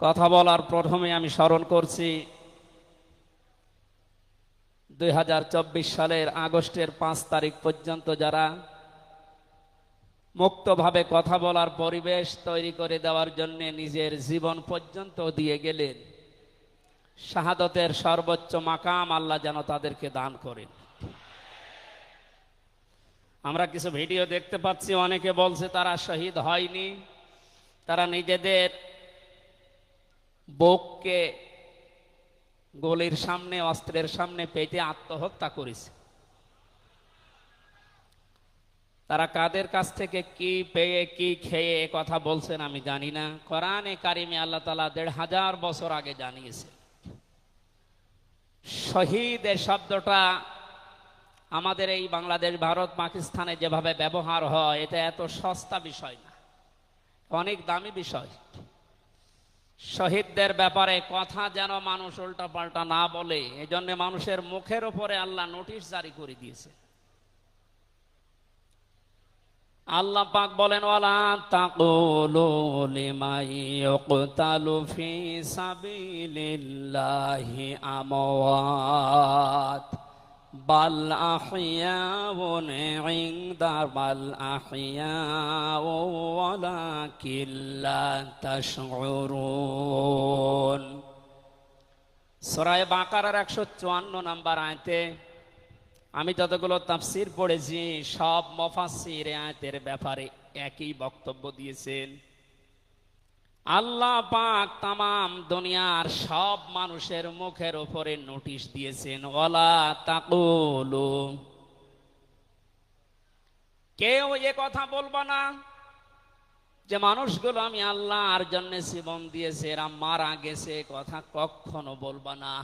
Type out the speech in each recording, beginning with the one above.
কথা বলার প্রথমে আমি স্মরণ করছি, দুই হাজার চব্বিশ সালের আগস্টের পাঁচ তারিখ পর্যন্ত যারা মুক্তভাবে কথা বলার পরিবেশ তৈরি করে দেওয়ার জন্য নিজের জীবন পর্যন্ত দিয়ে গেলেন, শাহাদতের সর্বোচ্চ মাকাম আল্লাহ যেন তাদেরকে দান করেন। আমরা কিছু ভিডিও দেখতে পাচ্ছি, অনেকে বলছে তারা শহীদ হয়নি, তারা নিজেদের বুককে গলির সামনে, অস্ত্রের সামনে পেতে আত্মহত্যা করেছে। তারা কাদের কাছ থেকে কি পেয়ে, কি খেয়ে কথা বলছেন আমি জানি না। কোরআনে কারিমে আল্লাহ তালা দেড় হাজার বছর আগে জানিয়েছে, শহীদ শব্দটা আমাদের এই বাংলাদেশ, ভারত, পাকিস্তানে যেভাবে ব্যবহার হয়, এটা এত সস্তা বিষয় না, অনেক দামি বিষয়। শহীদদের ব্যাপারে কথা যেন মানুষ উল্টা পাল্টা না বলে এই জন্য মানুষের মুখের উপরে আল্লাহ নোটিশ জারি করে দিয়েছে। আল্লাহ পাক বলেন, ওয়ালা বাল আহইয়াউন ইনদা বাল আহইয়াউ ওয়ালাকিন লা তাশউরুন সূরা বাকারার 154 নাম্বার আয়াতে আমি যতগুলো তাফসির পড়েছি, সব মফাসির আয়াতের ব্যাপারে একই বক্তব্য দিয়েছেন। আল্লাহ পাক তামাম দুনিয়ার সব মানুষের মুখের উপরে নোটিশ দিয়েছেন ওলা তাকুলু। কেউ এ কথা বলব না যে মানুষগুলো আমি আল্লাহ আর জন্য জীবন দিয়েছে, এরা মারা গেছে কথা কখনো বলব না।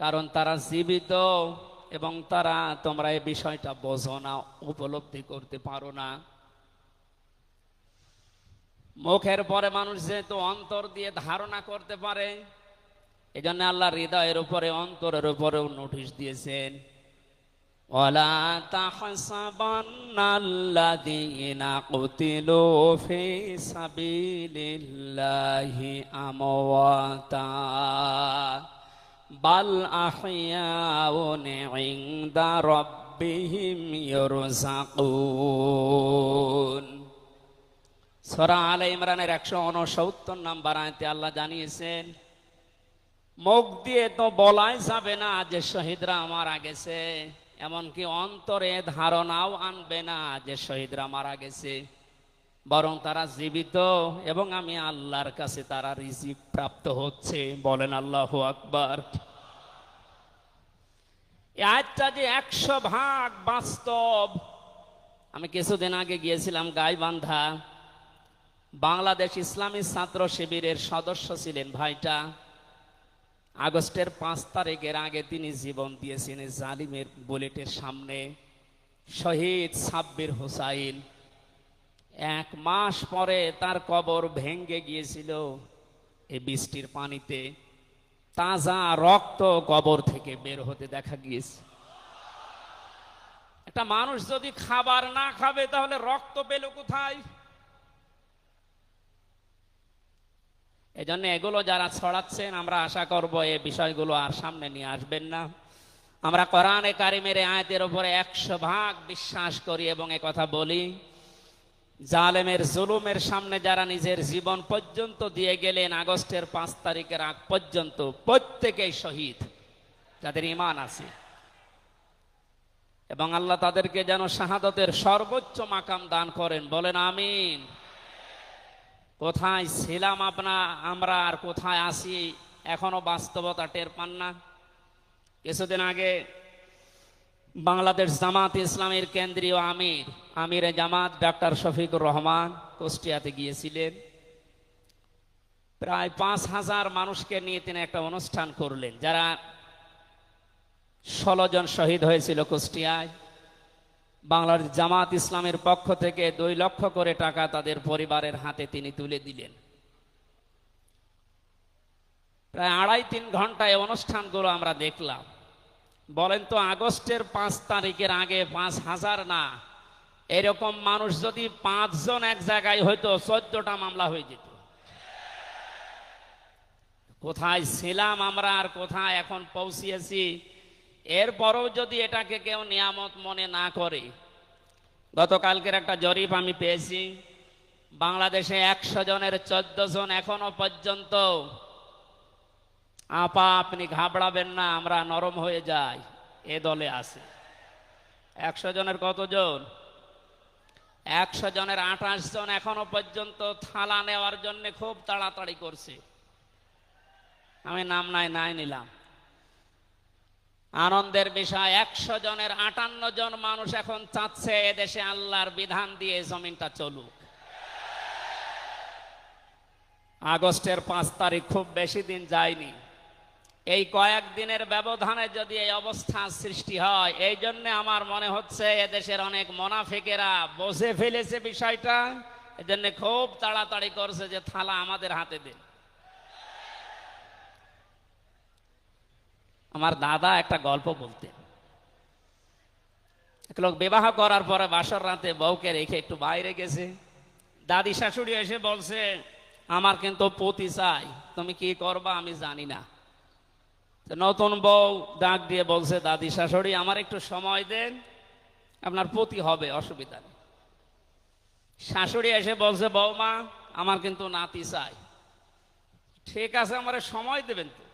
কারণ তারা জীবিত এবং তারা তোমরা এই বিষয়টা বোঝো না, উপলব্ধি করতে পারো না। মুখের পরে মানুষ যেহেতু অন্তর দিয়ে ধারণা করতে পারে এই জন্য আল্লাহ হৃদয়ের উপরে, অন্তরের উপরেও নোটিশ দিয়েছেন। ওলা তাহসাবান্নাল্লাযীনা বাল সূরা আলে ইমরানের 169 নাম্বার আয়াতে আল্লাহ জানিয়েছেন, মুখ দিয়ে তো বলাই যাবে না যে শহীদরা মারা গেছে, এমনকি অন্তরে ধারণাও আনবে না যে শহীদরা মারা গেছে। বরং তারা জীবিত এবং আমি আল্লাহর কাছে তারা রিজিক প্রাপ্ত হচ্ছে, বলেন আল্লাহ আকবার। আয়াতটা যে একশো ভাগ বাস্তব, আমি কিছুদিন আগে গিয়েছিলাম গাইবান্ধা বাংলাদেশ ইসলামী ছাত্র শিবিরের সদস্য ছিলেন ভাইটা। আগস্টের পাঁচ তারিখের আগে তিনি জীবন দিয়েছেন জালিমের বুলেটের সামনে। শহীদ সাব্বির হোসাইন। এক মাস পরে তার কবর ভেঙ্গে গিয়েছিল এই বৃষ্টির পানিতে। তাজা রক্ত কবর থেকে বের হতে দেখা গিয়েছে। একটা মানুষ যদি খাবার না খাবে তাহলে রক্ত পেল কোথায়? এজন্য এগুলো যারা ছড়াচ্ছেন, আমরা আশা করব এই বিষয়গুলো আর সামনে নিয়ে আসবেন না। আমরা কোরআনে কারিমের আয়াতের উপরে একশো ভাগ বিশ্বাস করি এবং কথা বলি। জালেমের জুলুমের সামনে যারা নিজের জীবন পর্যন্ত দিয়ে গেলেন, আগস্টের পাঁচ তারিখের আগ পর্যন্ত প্রত্যেকেই শহীদ, যাদের ইমান আছে। এবং আল্লাহ তাদেরকে যেন শাহাদতের সর্বোচ্চ মাকাম দান করেন, বলেন আমিন। কোথায় ছিলাম আপনা, আমরা আর কোথায় আসি এখনও বাস্তবতা টের পান না। কিছুদিন আগে বাংলাদেশ জামাত ইসলামের কেন্দ্রীয় আমির, আমিরে জামাত ডাক্তার শফিকুর রহমান কুষ্টিয়াতে গিয়েছিলেন। প্রায় পাঁচ হাজার মানুষকে নিয়ে তিনি একটা অনুষ্ঠান করলেন। যারা ষোলো জন শহীদ হয়েছিল কুষ্টিয়ায় বাংলাদেশ জামাত ইসলামের পক্ষ থেকে দুই লক্ষ করে টাকা তাদের পরিবারের হাতে তিনি তুলে দিলেন। প্রায় আড়াই তিন ঘন্টায় অনুষ্ঠানগুলো আমরা দেখলাম। বলেন তো, আগস্টের পাঁচ তারিখের আগে পাঁচ হাজার না? এরকম মানুষ যদি পাঁচজন এক জায়গায় হইতো চোদ্দটা মামলা হয়ে যেত। কোথায় ছিলাম আমরা আর কোথায় এখন পৌঁছিয়েছি? এরপরও যদি এটাকে কেউ নিয়ামত মনে না করে, গতকালকের একটা জরিপ আমি পেয়েছি, বাংলাদেশে একশো জনের চোদ্দ জন এখনও পর্যন্ত, আপা আপনি ঘাবড়াবেন না, আমরা নরম হয়ে যাই, এ দলে আছে। একশো জনের কতজন একশো জনের আঠাশ জন এখনও পর্যন্ত থালা নেওয়ার জন্য খুব তাড়াতাড়ি করছে। আমি নাম নাই নাই নিলাম। আনন্দের বিষয়, একশো জনের আটান্ন জন মানুষ এখন চাচ্ছে এদেশে আল্লাহর বিধান দিয়ে জমিনটা চলুক। আগস্টের পাঁচ তারিখ খুব বেশি দিন যায়নি। এই কয়েকদিনের ব্যবধানে যদি এই অবস্থা সৃষ্টি হয়, এই জন্য আমার মনে হচ্ছে এদেশের অনেক মোনাফেকেরা বসে ফেলেছে বিষয়টা। এজন্য খুব তাড়াতাড়ি করছে যে থালা আমাদের হাতে দিন আমার দাদা একটা গল্প বলতেন। এক লোক বিবাহ করার পরে বাসর রাতে বউকে রেখে একটু বাইরে গেছে। দাদি শাশুড়ি এসে বলছে, আমার কিন্তু পতি চাই, তুমি কি করবা আমি জানি না। নতুন বউ ডাক দিয়ে বলছে, দাদি শাশুড়ি, আমার একটু সময় দেন, আপনার পতি হবে, অসুবিধা নেই। শাশুড়ি এসে বলছে বৌমা আমার কিন্তু নাতি চাই। ঠিক আছে, আমার সময় দেবেন তো।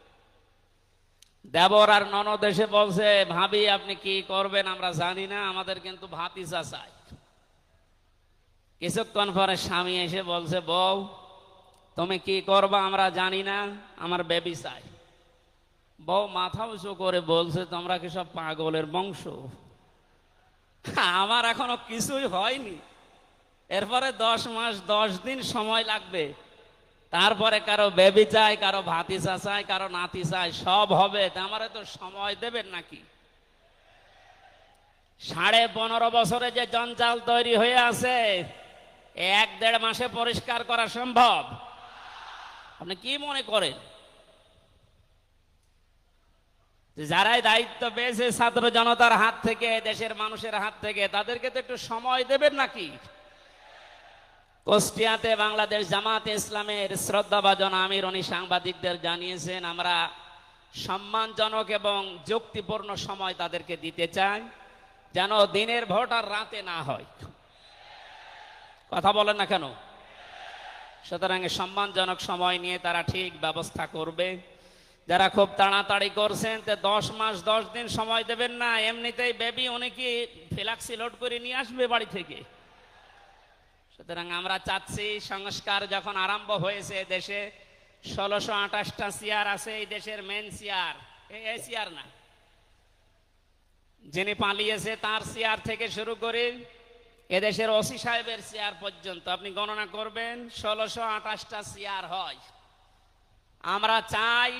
দেবর আর ননদ এসে বলছে, ভাবি, আপনি কি করবেন? আমরা জানি না, আমাদের কিন্তু ভাতিজা চাই কিছুক্ষণ পরে স্বামী এসে বলছে, বউ, তুমি কি করবা? আমরা জানি না, আমার বেবি চাই। বউ মাথা উঁচু করে বলছে, তোমরা কি সব পাগলের বংশ? আমার এখনও কিছুই হয়নি। এরপরে দশ মাস, দশ দিন সময় লাগবে। তারপরে কারও বেবি চাই কারও ভাতিসা চাই কারও নাতি চাই সব হবে। আমারে তো সময় দেবেন নাকি? সাড়ে পনেরো বছরে যে জঞ্জাল তৈরি হয়ে আছে, এক দেড় মাসে পরিষ্কার করা সম্ভব? আপনি কি মনে করেন? যারাই দায়িত্ব পেয়েছে ছাত্র জনতার হাত থেকে, দেশের মানুষের হাত থেকে, তাদেরকে তো একটু সময় দেবেন নাকি? কুষ্টিয়াতে বাংলাদেশ জামাতে ইসলামের শ্রদ্ধাভাজন আমির উনি সাংবাদিকদের জানিয়েছেন, আমরা সম্মানজনক এবং যুক্তিপূর্ণ সময় তাদেরকে দিতে চাই, যেন দিনের ভোট আর রাতে না হয়। কথা বলেন না কেন? সুতরাং সম্মানজনক সময় নিয়ে তারা ঠিক ব্যবস্থা করবে। যারা খুব তাড়াতাড়ি করছেন, তে দশ মাস, দশ দিন সময় দেবেন না, এমনিতেই বেবি উনি কি ফ্লাক্সি লোড করে নিয়ে আসবে বাড়ি থেকে? সুতরাং আমরা চাচ্ছি সংস্কার যখন আরম্ভ হয়েছে দেশে, ষোলোশো আঠাশটা চেয়ার আছে এই দেশের মেন চেয়ার এই চেয়ার না। যিনি পালিয়েছে তার চেয়ার থেকে শুরু করে এদেশের ওসি সাহেবের চেয়ার পর্যন্ত। আপনি গণনা করবেন, ষোলোশো আঠাশটা চেয়ার হয়। আমরা চাই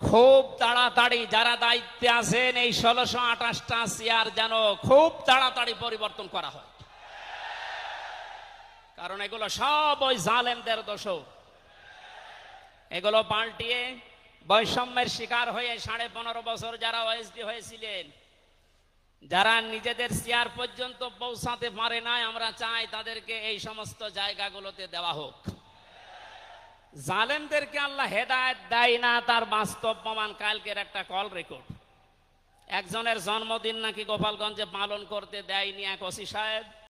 খুব তাড়াতাড়ি যারা দায়িত্বে আছেন এই ষোলোশো আঠাশটা চেয়ার যেন খুব তাড়াতাড়ি পরিবর্তন করা হয়। কারণ এগুলো সব ওই জালেমদের দোষ এগুলো পাল্টিয়ে বৈষম্যের শিকার হয়ে সাড়ে পনেরো বছর যারা ওএসডি হয়েছিলেন, যারা নিজেদের চেয়ার পর্যন্ত পৌঁছাতে পারে নাই, আমরা চাই তাদেরকে এই সমস্ত জায়গাগুলোতে দেওয়া হোক। জালেমদেরকে আল্লাহ হেদায়ত দেয় না, তার বাস্তব প্রমাণ কালকের একটা কল রেকর্ড একজনের জন্মদিন নাকি গোপালগঞ্জে পালন করতে দেয়নি এক ওসি সাহেব।